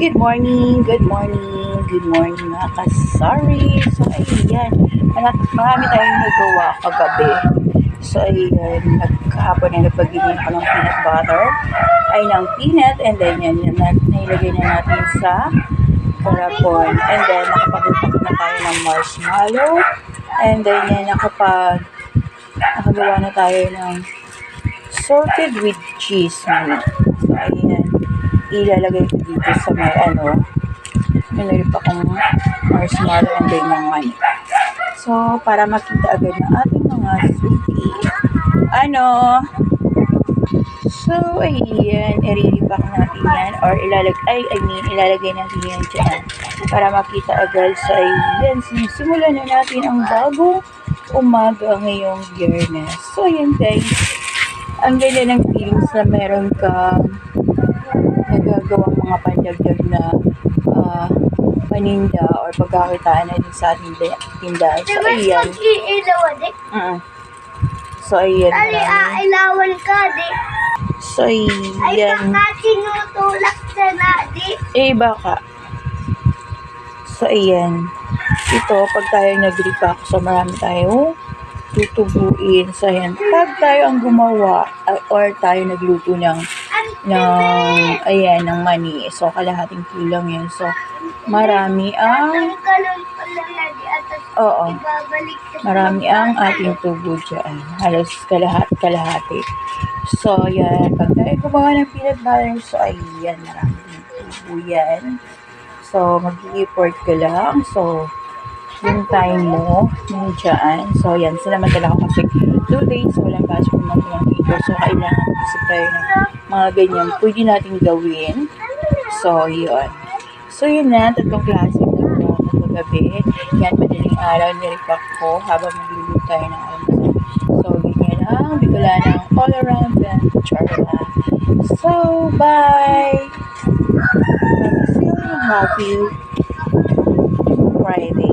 Good morning, good morning, good morning mga kasari. So, ayan. Mar- Marami tayong nagawa kagabi. So, ayan. Nagkahapon ay nagpagiging ako ng peanut butter. Ay, ng peanut. And then, yan, yan. na- Nailagay na natin sa karapon. And then, nakapag-ipak na tayo ng marshmallow. And then, yan, nakapag nakagawa na tayo ng salted with cheese. So, ayan. Ilalagay ko dito sa may ano. Minulip akong marshmallow and then yung mani. So, para makita agad ng ating mga suki. Ano? So, ayan. I-repack natin yan. Or ilalag ay, I mean, ilalagay natin yan dyan. Para makita agad sa ayan. Simulan na natin ang bagong umaga ngayong biyernes. So, ayan guys. Ang ganda ng feelings na meron kang nagagawang mga pandagdag na ah, paninda or pagkakitaan na din sa ating da- tindahan. So, ayan. di? Mm. So, ayan. Marami. ailawan ka, di? So, Ay, ayan. baka tinutulak ka na, di? Eh, baka. So, ayan. Ito, pag tayo nag-repack, so marami tayong tutubuin. So, ayan. Pag tayo ang gumawa ah, or tayo nagluto ng ng ayan ng mani so kalahating kilo yan so marami ang ang oo. marami ang ating tubo dyan. Halos kalahat kalahati. So yan. Pag tayo gumawa ng peanut butter so ayan marami din tubo yan. So mag-import ka lang. So yung time mo yung dyan. So yan. Sinamantala ko kasi 2 days walang pasok ng mga dito. So kailangan isip tayo ng mga ganyan pwede natin gawin. So yun. So yun na. Tatlong klase na gawa ko kagabi yan madaling araw nirepack ko habang magluluto tayo ng almusal so ganyan ang Bicolanang all around the charla so bye! Still happy Friday